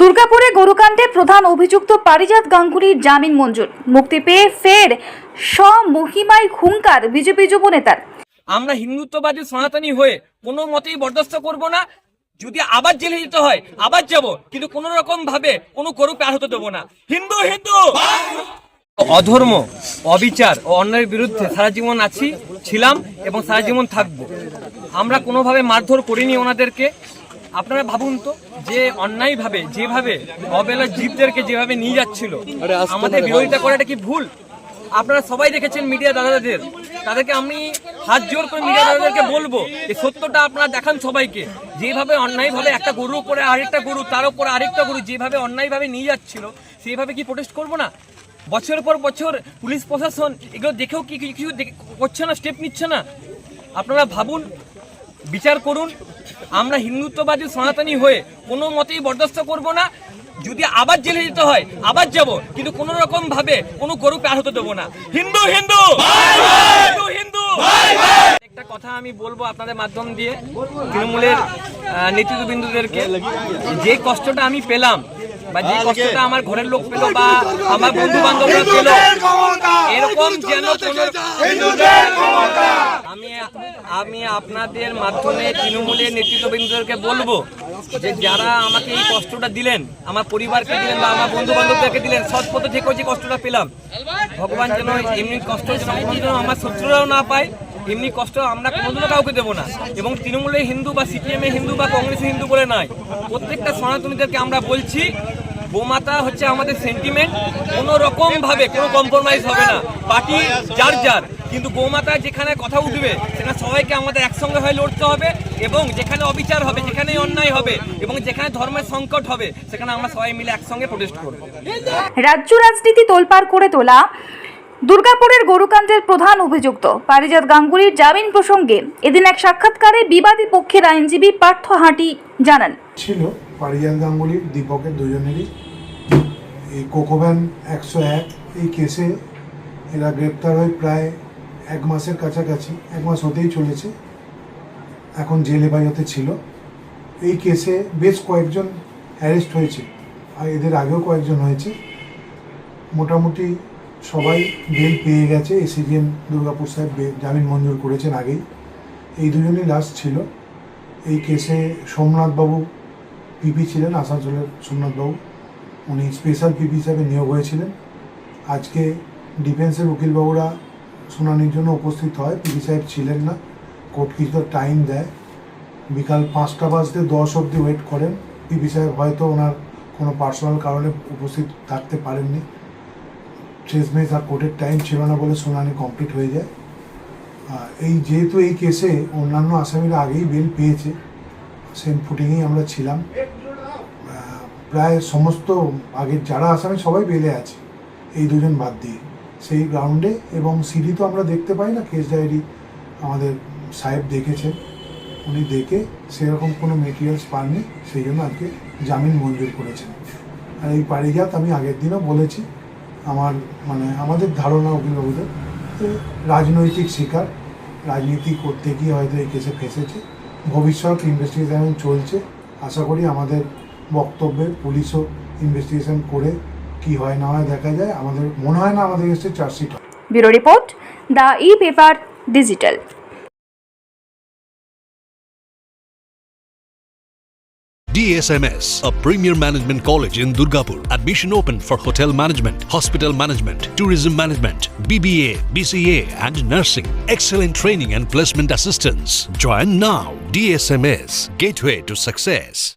দুর্গাপুরে গরুকাণ্ডে প্রধান অভিযুক্ত পারিজাত গাঙ্গুলির জামিন মঞ্জুর। মুক্তি পেয়ে ফের স্বমহিমায় খুঙ্কার বিজেপি যুব নেতার। আমরা হিন্দুত্ববাদী সনাতনী হয়ে কোনো মতেই বরদাস্ত করব না। যদি আবার জেলে যেতে হয়, আবার যাব, কিন্তু কোন রকম ভাবে কোনো গরু পার হতে দেবো না। হিন্দু হিন্দু! অধর্ম অবিচার ও অন্যায়ের বিরুদ্ধে সারা জীবন আছি ছিলাম এবং সারা জীবন থাকব। আমরা কোনোভাবে মারধর করিনি ওনাদেরকে। আপনারা ভাবুন তো যে অন্যায়ভাবে যেভাবে অবেলা জীবদেরকে যেভাবে নিয়ে যাচ্ছিল আমাদের বিরোধিতা করাটা কি ভুল? আপনারা সবাই দেখেছেন মিডিয়া দাদাদের তাদেরকে আমি হাত জোর করে মিডিয়া দাদাদেরকে বলব যে সত্যটা আপনারা দেখান সবাইকে। যেভাবে অন্যায়ভাবে একটা গরুর উপরে আরেকটা গরু তার উপরে আরেকটা গরু যেভাবে অন্যায়ভাবে নিয়ে যাচ্ছিল সেইভাবে কি প্রোটেস্ট করব না? বছরের পর বছর পুলিশ প্রশাসন এগুলো দেখেও কি কিছু করছে না স্টেপ নিচ্ছে না? আপনারা ভাবুন, বিচার করুন। আমরা হিন্দুত্ববাদী সনাতনী হয়ে কোনো মতেই বরদাস্ত করব না। যদি আবার জেলে যেতে হয়, আবার যাব, কিন্তু কোন রকম ভাবে কোনো গরু পার হতে দেবো না। হিন্দু হিন্দু! হিন্দু হিন্দু! একটা কথা আমি বলব আপনাদের মাধ্যম দিয়ে, তৃণমূলের নেতৃত্ববৃন্দুদেরকে যে কষ্টটা আমি পেলাম বা যে কষ্টটা আমার ঘরের লোক পেল বা আমার বন্ধু বান্ধবরা পেল এরকম যেন আমি আমি আপনাদের মাধ্যমে তৃণমূলের নেতৃত্ববৃন্দদেরকে বলব যে যারা আমাকে এই কষ্টটা দিলেন আমার পরিবারকে দিলেন বা আমার বন্ধু বান্ধবদেরকে দিলেন সৎ পথে থেকেও যে কষ্টটা পেলাম। ভগবান যেন এমনি কষ্ট যেন আমার শত্রুরাও না পায় এমনি কষ্ট আমরা কোনোদিনও কাউকে দেবো না। এবং তৃণমূলের হিন্দু বা সিপিএমে হিন্দু বা কংগ্রেসে হিন্দু বলে নয় প্রত্যেকটা সনাতনীদেরকে আমরা বলছি গোমাতা হচ্ছে আমাদের সেন্টিমেন্ট কোনো রকম ভাবে কোনো কম্প্রোমাইজ হবে না। পার্টি যার যার। কিন্তু গোমাতা যেখানে কথা উঠবে সেখানে সবাইকে আমাদের একসঙ্গে হয়ে লড়তে হবে এবং যেখানে অবিচার হবে যেখানে অন্যায় হবে এবং যেখানে ধর্মের সংকট হবে সেখানে আমরা সবাই মিলে একসঙ্গে প্রোটেস্ট করব। রাজ্য রাজনীতি তোলপাড় করে তোলা দুর্গাপুরের গরুকাণ্ডের প্রধান অভিযুক্ত পারিজাত গাঙ্গুলির জামিন প্রসঙ্গে এদিন এক সাক্ষাৎকারে বিবাদী পক্ষের আইনজীবী পার্থ হাঁটি জানান। ছিল পারিজাত গাঙ্গুলির দীপকের দুজনেরই। এই কোকোভ্যান একশো এক, এই কেসে এরা গ্রেপ্তার হয়ে প্রায় এক মাসের কাছাকাছি, এক মাস হতেই চলেছে, এখন জেল হেফাজতে ছিল। এই কেসে বেশ কয়েকজন অ্যারেস্ট হয়েছে, আর এদের আগেও কয়েকজন হয়েছে। মোটামুটি সবাই বেল পেয়ে গেছে এ এসিজিএম দুর্গাপুর সাহেব জামিন মঞ্জুর করেছেন আগেই। এই দুজনই লাস্ট ছিল। এই কেসে সোমনাথবাবু পিপি ছিলেন, আসানসোলের সোমনাথবাবু। উনি স্পেশাল পিপি হিসাবে নিয়োগ হয়েছিলেন। আজকে ডিফেন্সের উকিলবাবুরা শুনানির জন্য উপস্থিত হয়। পিপি সাহেব ছিলেন না। কোর্ট কিছুটা টাইম দেয়। বিকাল পাঁচটা বাজতে দশ অবধি ওয়েট করেন। পিপি সাহেব হয়তো ওনার কোনো পার্সোনাল কারণে উপস্থিত থাকতে পারেননি। শেষমেশ আর কোর্টের টাইম ছিল না বলে শুনানি কমপ্লিট হয়ে যায়। এই যেহেতু এই কেসে অন্যান্য আসামিরা আগেই বেল পেয়েছে সেম ফুটিংয়েই আমরা ছিলাম। প্রায় সমস্ত আগের যারা আসামি সবাই বেলে আছে এই দুজন বাদ দিয়ে। সেই গ্রাউন্ডে এবং সিডি তো আমরা দেখতে পাই না কেস ডায়েরি আমাদের সাহেব দেখেছেন উনি দেখে সেরকম কোনো মেটেরিয়ালস পাননি, সেই জন্য আজকে জামিন মঞ্জুর করেছেন। আর এই পারিজাত আমি আগের দিনও বলেছি, আমার মানে আমাদের ধারণা অভিভাবকদের রাজনৈতিক শিকার, রাজনীতি করতে গিয়ে হয়তো এই কেসে ফেসেছে। ভবিষ্যৎ ইনভেস্টিগেশন চলছে। আশা করি আমাদের বক্তব্যে পুলিশও ইনভেস্টিগেশন করে কি হয় না হয় দেখা যায় আমাদের মনে হয় না আমাদের কাছে চার্জশিট হয় bureau report the E paper digital DSMS, a premier management college in Durgapur. Admission open for hotel management, hospital management, tourism management, BBA, BCA, and nursing. Excellent training and placement assistance. Join now. DSMS, gateway to success.